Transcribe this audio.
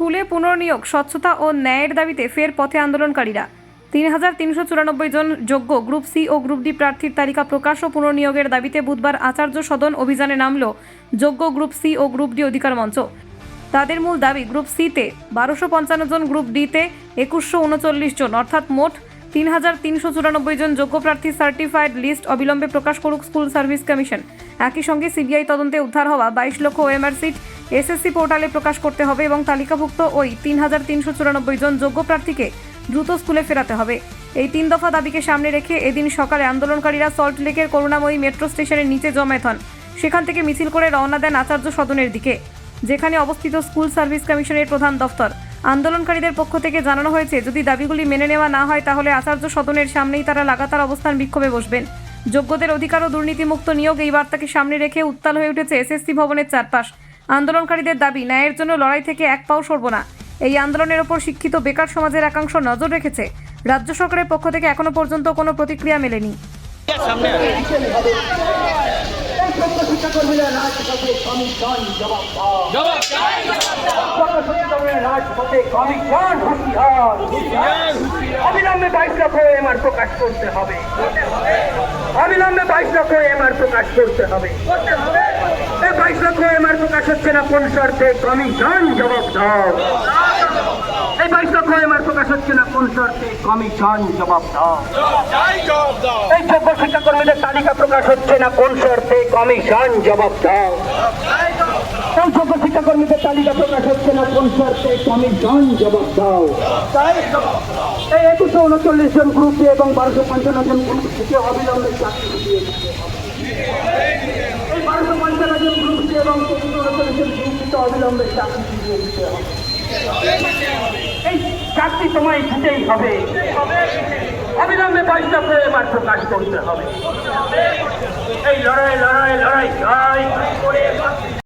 স্কুলে পুনর্নিয়োগ, স্বচ্ছতা ও ন্যায়ের দাবিতে ফের পথে আন্দোলনকারীরা। তিন হাজার তিনশো চুরানব্বই জন যোগ্য গ্রুপ সি ও গ্রুপ ডি প্রার্থীর তালিকা প্রকাশ ও পুনর্নিয়োগের দাবিতে বুধবার আচার্য সদন অভিযানে নামল যোগ্য গ্রুপ সি ও গ্রুপ ডি অধিকার মঞ্চ। তাদের মূল দাবি, গ্রুপ সিতে বারোশো পঞ্চান্ন জন, গ্রুপ ডিতে একুশশো উনচল্লিশ জন, অর্থাৎ মোট তিন হাজার তিনশো চুরানব্বই জন যোগ্য প্রার্থী সার্টিফাইড লিস্ট অবিলম্বে প্রকাশ করুক স্কুল সার্ভিস কমিশন। একই সঙ্গে সিবিআই তদন্তে উদ্ধার হওয়া বাইশ লক্ষ ওএমআর সিট এসএসসি পোর্টালে প্রকাশ করতে হবে এবং তালিকাভুক্ত ওই তিন হাজার তিনশো চুরানব্বই জন যোগ্য প্রার্থীকে দ্রুত স্কুলে ফেরাতে হবে। এই তিন দফা দাবিকে সামনে রেখে এদিন সকালে আন্দোলনকারীরা সল্টলেকের করুণাময়ী মেট্রো স্টেশনের নিচে জমায়েত হন। সেখান থেকে মিছিল করে রওনা দেন আচার্য সদনের দিকে, যেখানে অবস্থিত স্কুল সার্ভিস কমিশনের প্রধান দফতর। আন্দোলনকারীদের পক্ষ থেকে জানানো হয়েছে, যদি দাবিগুলি মেনে নেওয়া না হয়, তাহলে আচার্য সদনের সামনেই তারা লাগাতার অবস্থান বিক্ষোভে বসবেন। যোগ্যদের অধিকার ও দুর্নীতিমুক্ত নিয়োগ এই বার্তাকে সামনে রেখে উত্তাল হয়ে উঠেছে এসএসসি ভবনের চারপাশ। আন্দোলনকারীদের দাবি, ন্যায়ের জন্য লড়াই থেকে এক পাও সরব না। এই আন্দোলনের ওপর শিক্ষিত বেকার সমাজের একাংশ নজর রেখেছে। রাজ্য সরকারের পক্ষ থেকে এখনও পর্যন্ত কোনো প্রতিক্রিয়া মেলেনি। অবিলম্বে বাইশ লক্ষ এমআর প্রকাশ করতে হবে। অবিলম্বে বাইশ লক্ষ এমআর প্রকাশ করতে হবে। বাইশ লক্ষ প্রকাশ হচ্ছে না কোন শর্তে? কমিশন জবাব দাও। এই লক্ষ এমআর প্রকাশ হচ্ছে না কোন শর্তে? কমিশন জবাব দাও। এই যোগ্য শিক্ষাকর্মীদের তালিকা প্রকাশ হচ্ছে না কোন শর্তে? কমিশন জবাব দাও। এই যোগ্য শিক্ষাকর্মীদের তালিকা প্রকাশ হচ্ছে না কোন শর্তে? কমিশন জবাব দাও। এই একুশশো উনচল্লিশ জন গ্রুপ এবং বারোশো পঞ্চান্ন জন গ্রুপ থেকে অবিলম্বে চাকরি দিয়ে দিতে হবে। এই বারোশো পঞ্চান্ন জন গ্রুপ এবং দিতে হবে। এই চাকরি তোমায় দিতেই হবে। অবিলম্বে পয়সা পেয়ে এবার প্রকাশ করতে হবে। এই লড়াই লড়াই লড়াই লড়াই। করে